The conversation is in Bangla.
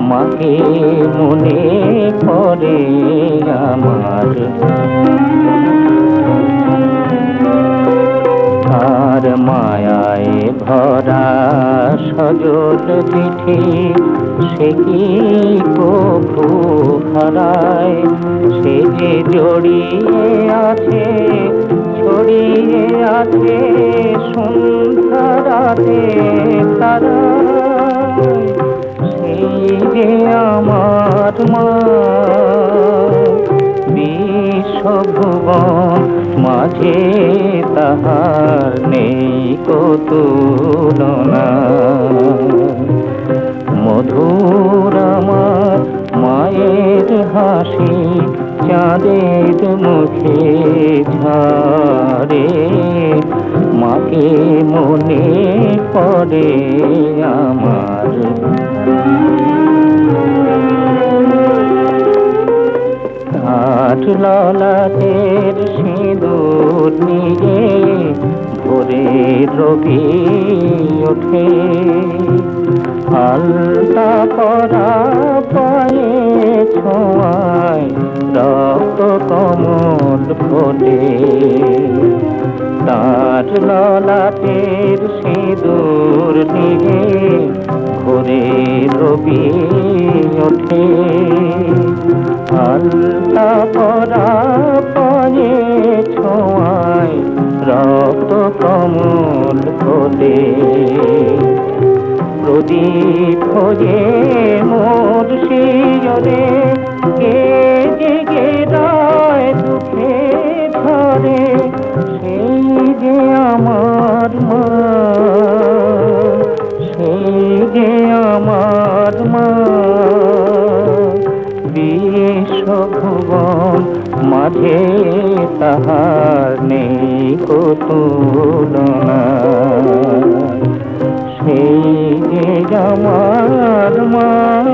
মাকে মনে পড়ে আমার। আর মায়ায় ভরা সজল পিঠে সে কি কভু হারায়? সে যে জড়িয়ে আছে, ছড়িয়ে আছে সন্ধ্যা রাতে, তারা যে আমার মা। মাঝে তাহার নেই কতুলনা মধুর আমার মায়ের হাসি চাঁদের মুখে ঝরে মাকে মনে পড়ে আমার। ললাটের সিঁদুর নিয়ে ভোরে রবি ওঠে। আলতা পরা পায়ে ছোঁয়ায় রক্ত কমল ফোটে। তার ললাটের সিঁদুর নিয়ে ঘুরে রবি ওঠে। পরা পায়ে ছোঁয়ায় রক্ত কমল ফোটে প্রদীপ হয়ে মোর বিশ্বভুবন মাঝে তাহার নেই কতুলনা সেই যে আমার মা